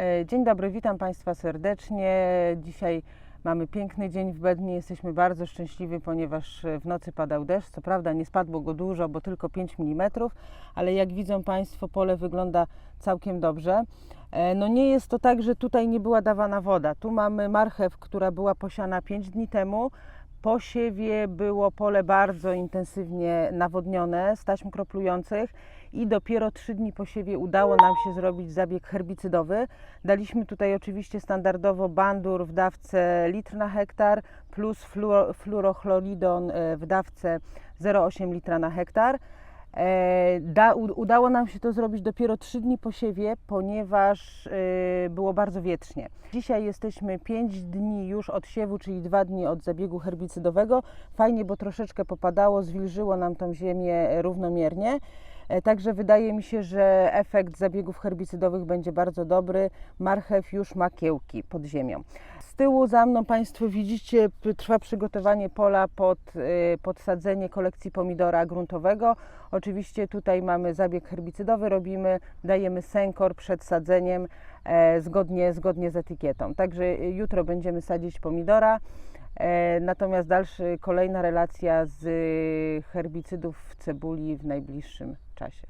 E, Dzień dobry, witam Państwa serdecznie. Dzisiaj mamy piękny dzień w Bednie. Jesteśmy bardzo szczęśliwi, ponieważ w nocy padał deszcz. Co prawda nie spadło go dużo, bo tylko 5 mm, ale jak widzą Państwo, pole wygląda całkiem dobrze. E, No nie jest to tak, że tutaj nie była dawana woda. Tu mamy marchew, która była posiana 5 dni temu. Po siewie było pole bardzo intensywnie nawodnione z taśm kroplujących i dopiero 3 dni po siewie udało nam się zrobić zabieg herbicydowy. Daliśmy tutaj oczywiście standardowo bandur w dawce litr na hektar plus fluoro, fluorochloridon e, w dawce 0,8 litra na hektar. E, Da, udało nam się to zrobić dopiero 3 dni po siewie, ponieważ e, było bardzo wietrznie. Dzisiaj jesteśmy 5 dni już od siewu, czyli 2 dni od zabiegu herbicydowego. Fajnie, bo troszeczkę popadało, zwilżyło nam tą ziemię równomiernie. E, Także wydaje mi się, że efekt zabiegów herbicydowych będzie bardzo dobry. Marchew już ma kiełki pod ziemią. Z tyłu za mną Państwo widzicie, trwa przygotowanie pola pod y, podsadzenie kolekcji pomidora gruntowego. Oczywiście tutaj mamy zabieg herbicydowy, robimy, dajemy senkor przed sadzeniem e, zgodnie, zgodnie z etykietą. Także jutro będziemy sadzić pomidora. E, Natomiast dalszy, kolejna relacja z y, herbicydów w cebuli w najbliższym czasie.